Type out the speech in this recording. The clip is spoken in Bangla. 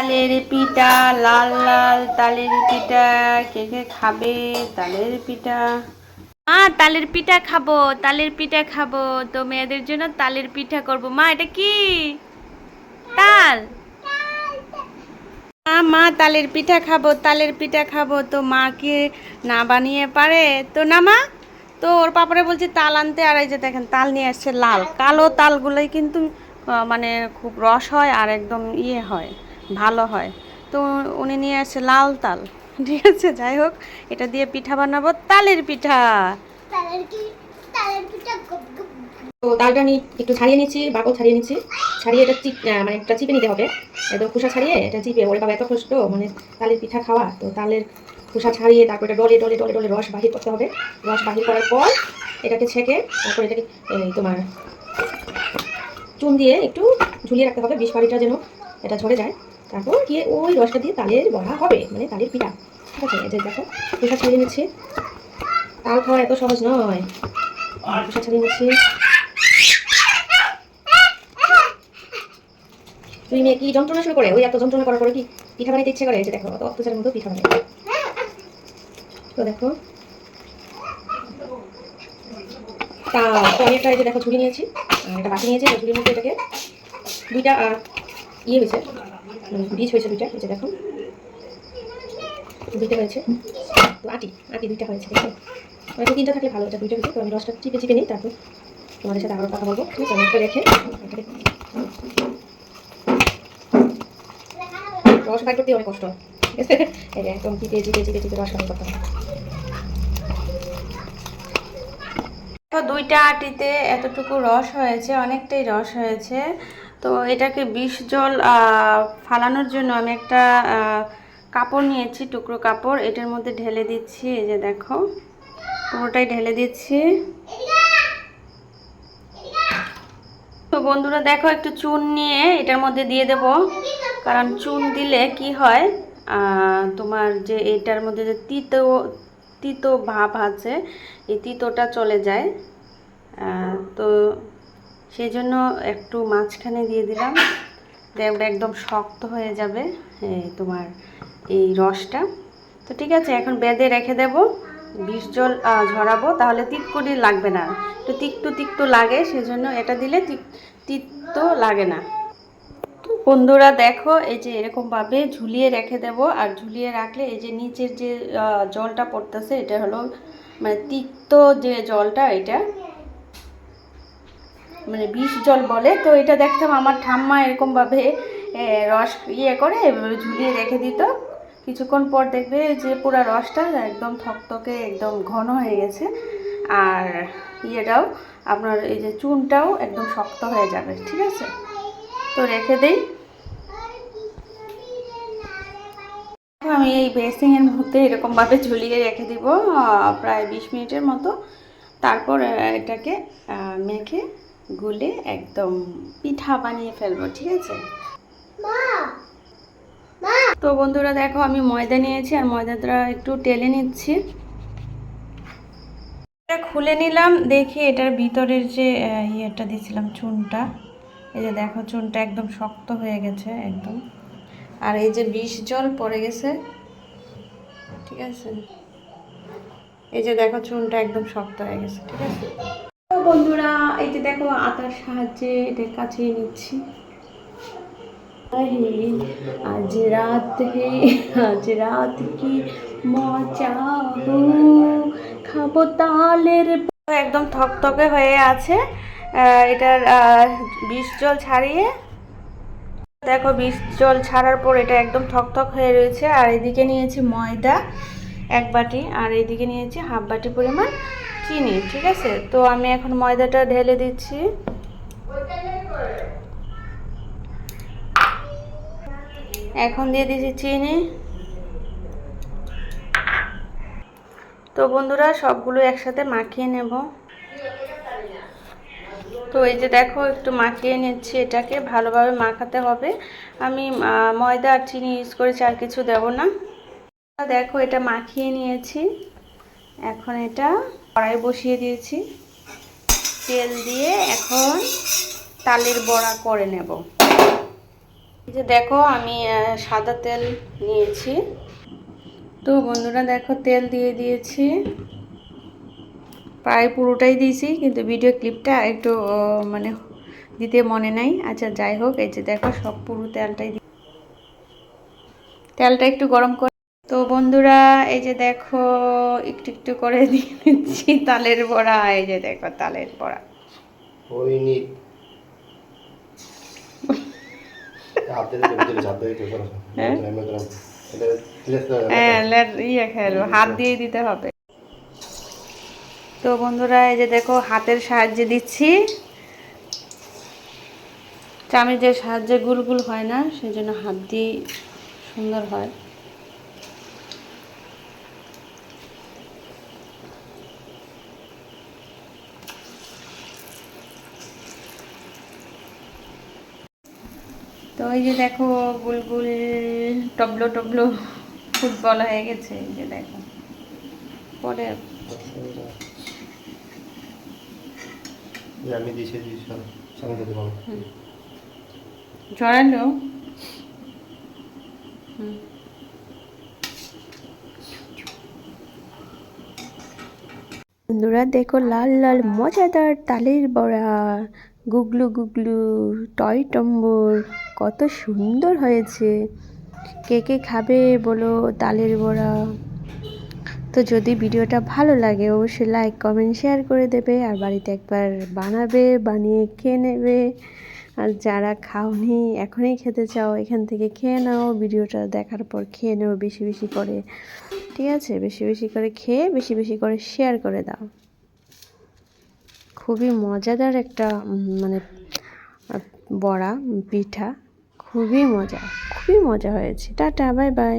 তালের পিঠা, লাল লাল তালের পিঠা, কে কে খাবে তালের পিঠা? মা, তালের পিঠা খাব, তালের পিঠা খাব। তো মেয়েদের জন্য তালের পিঠা করব। মা, এটা কি? তাল। মা মা, তালের পিঠা খাব, তালের পিঠা খাব। তো মা কি না বানিয়ে পারে? তো না, মা? তো ওর পাপড়ে বলছে তাল আনতে। আর এই যে দেখেন, তাল নিয়ে আসছে লাল। কালো তালগুলোই কিন্তু মানে খুব রস হয় আর একদম ইয়ে হয়। ভালো হয়। তো উনি নিয়ে আসছে লাল তাল। ঠিক আছে যাই হোক এটা দিয়ে পিঠা বানাবো। তালের পিঠা। তালের কি তালের পিঠা গুপ গুপ। তো তালটা আমি একটু ছাড়িয়ে নিচ্ছি বাকল ছাড়িয়ে নিচ্ছি। ছাড়িয়ে এটা চিপ মানে একটা চিপে নিতে হবে। একদম খোসা ছাড়িয়ে এটা চিপে ওরে বাবা এত কষ্ট মানে তালের পিঠা খাওয়া। তো তালের খোসা ছাড়িয়ে তারপর এটা ডলে ডলে ডলে ডলে রস বাহির করতে হবে। রস বাহির করার পর এটাকে ছেঁকে তারপর এটাকে এই তোমার চুন দিয়ে একটু ঝুলিয়ে রাখতে হবে। বিষ পানিটা যেন এটা ঝরে যায়। তারপর গিয়ে ওই রসটা দিয়ে তালের বড়া হবে মানে তালের পিঠা। ঠিক আছে যে দেখো খোসা ছাড়িয়ে নিচ্ছি। তাল খাওয়া এত সহজ নয়। খোসা ছাড়িয়ে নিচ্ছি। তুই মেয়ে কি যন্ত্রণা শুরু করে? ওই এত যন্ত্রণা করার পরে কি পিঠা বানাইতে ইচ্ছে করে? এই যে দেখো, অত অত্যাচারের মতো পিঠা বানাই তো দেখো। তা আমি একটা এই যে দেখো ঝুড়ি নিয়েছি একটা বাটি নিয়েছি ঝুড়ির মধ্যে এটাকে দুইটা ইয়ে হয়েছে বীজ হয়েছে দুইটা, এই যে দেখো দুইটা হয়েছে। তো আটি আটি দুইটা হয়েছে দেখো হয়তো তিনটা থাকলে ভালো, এটা দুইটা হয়েছে তো আমি রসটা চিপে চিপে নিই, তারপর তোমাদের সাথে আরও কথা বলব। ঠিক আছে একটা রেখে রস বাইর করতে অনেক কষ্ট। ঠিক আছে এই যে একদম চিপে চিপে চিপে চিপে রস বাইর করতে তো দুইটা আটিতে এতটুকু রস হয়েছে, অনেকটাই রস হয়েছে। তো এটাকে বিষ জল ফালানোর জন্য আমি একটা কাপড় নিয়েছি, টুকরো কাপড়। এটার মধ্যে ঢেলে দিচ্ছি, এই যে দেখো। পুরোটাই ঢেলে দিচ্ছি। তো বন্ধুরা, দেখো একটু চুন নিয়ে এটার মধ্যে দিয়ে দেব। কারণ চুন দিলে কি হয় তোমার যে এটার মধ্যে যে তিতো তিতো ভাব আছে, এই তিতোটা চলে যায়। তো সেই জন্য একটু মাঝখানে দিয়ে দিলাম। দেখবে একদম শক্ত হয়ে যাবে তোমার এই রসটা। তো ঠিক আছে, এখন বেঁধে রেখে দেব। বিষ জল ঝরাবো, তাহলে তিতকুড়ি লাগবে না। তো তিক্তু তিক্তু লাগে, সেজন্য এটা দিলে তিক- তিক্ত লাগে না। বন্ধুরা দেখো, এই যে এরকমভাবে ঝুলিয়ে রেখে দেব। আর ঝুলিয়ে রাখলে এই যে নিচের যে জলটা পড়তেছে, এটা হলো মানে তিক্ত যে জলটা, এটা মানে বিষ জল বলে, তো এটা দেখতাম আমার ঠাম্মা এরকমভাবে রস ইয়ে করে ঝুলিয়ে রেখে দিত। কিছুক্ষণ পর দেখবে যে পুরো রসটা একদম থকথকে, একদম ঘন হয়ে গেছে। আর ইয়েটাও, আপনার এই যে চুনটাও একদম শক্ত হয়ে যাবে, ঠিক আছে? তো রেখে দেই। আমি এই বেসিংয়ের মধ্যে এরকমভাবে ঝুলিয়ে রেখে দিব প্রায় বিশ মিনিটের মতো। তারপর, এটাকে মেখে গুলে একদম পিঠা বানিয়ে ফেলব, ঠিক আছে? তো বন্ধুরা দেখো, আমি ময়দা নিয়েছি আর ময়দাটা একটু টেলে নিচ্ছি। এটা খুলে নিলাম, দেখি এটার ভিতরের যে ইয়েটা দিয়েছিলাম, চুনটা। এই যে দেখো, চুনটা একদম শক্ত হয়ে গেছে, একদম। আর এই যে বিষ জল পড়ে গেছে, ঠিক আছে? এই যে দেখো, চুনটা একদম শক্ত হয়ে গেছে, ঠিক আছে? বন্ধুরা, এই যে দেখো আটার সাহায্যে এটা কাছিয়ে নিচ্ছি। আজ রাত হে, আজ রাত কি মজা খাব তালের একদম থকথকে হয়ে আছে। এটার বিষ জল ছাড়িয়ে। দেখো, বিষ জল ছাড়ার পর এটা একদম থকথক হয়ে রয়েছে। আর এদিকে নিয়েছি ময়দা এক বাটি, আর এইদিকে নিয়েছি হাফ বাটি পরিমাণ চিনি, ঠিক আছে? তো আমি এখন ময়দাটা ঢেলে দিচ্ছি। এখন দিয়ে দিয়েছি চিনি। তো বন্ধুরা, সবগুলো একসাথে মাখিয়ে নেব। তো এই যে দেখো, একটু মাখিয়ে নিচ্ছি এটাকে। ভালোভাবে মাখাতে হবে। আমি ময়দা আর চিনি ইউজ করেছি, আর কিছু দেব না। দেখো, এটা মাখিয়ে নিয়েছি। এখন এটা কড়াই বসিয়ে দিয়েছি। তেল দিয়ে এখন তালের বড়া করে নেব। যে দেখো, আমি সাদা তেল নিয়েছি। তো বন্ধুরা, দেখো, তেল দিয়ে দিয়েছি। প্রায় পুরোটাই দিয়েছি, কিন্তু ভিডিও ক্লিপটা একটু মানে দিতে মনে নাই। আচ্ছা যাই হোক, এই যে দেখো, সব পুরো তেলটাই তেলটা একটু গরম করে তো বন্ধুরা এই যে দেখো একটু একটু করে দিয়ে দিচ্ছি তালের বড়া এই যে দেখো তালের বড়া। হাতে দিয়ে দিতে হবে। তো বন্ধুরা এই যে দেখো হাতের সাহায্যে দিচ্ছি। চামচের সাহায্যে গুলগুল হয় না সেই জন্য হাত দিয়ে সুন্দর হয়। তো এই যে দেখো গুলগুল টবলো টবলো ফুটবল হয়ে গেছে এই যে দেখো। পরে আমি হুম। বন্ধুরা দেখো লাল লাল মজাদার তালের বড়া। গুগলু গুগলু, টয় টম্বর, কত সুন্দর হয়েছে। কে কে খাবে বলো তালের বড়া। তো যদি ভিডিওটা ভালো লাগে, অবশ্যই লাইক কমেন্ট শেয়ার করে দেবে আর বাড়িতে একবার বানাবে, বানিয়ে খেয়ে নেবে। আর যারা খাওনি, এখনই খেতে চাও, এখান থেকে খেয়ে নাও, ভিডিওটা দেখার পর খেয়ে নেও বেশি বেশি করে। ঠিক আছে? বেশি বেশি করে খেয়ে, বেশি বেশি করে শেয়ার করে দাও। খুবই মজাদার একটা মানে বড়া পিঠা। খুবই মজা খুবই মজা হয়েছে। Tata bye bye.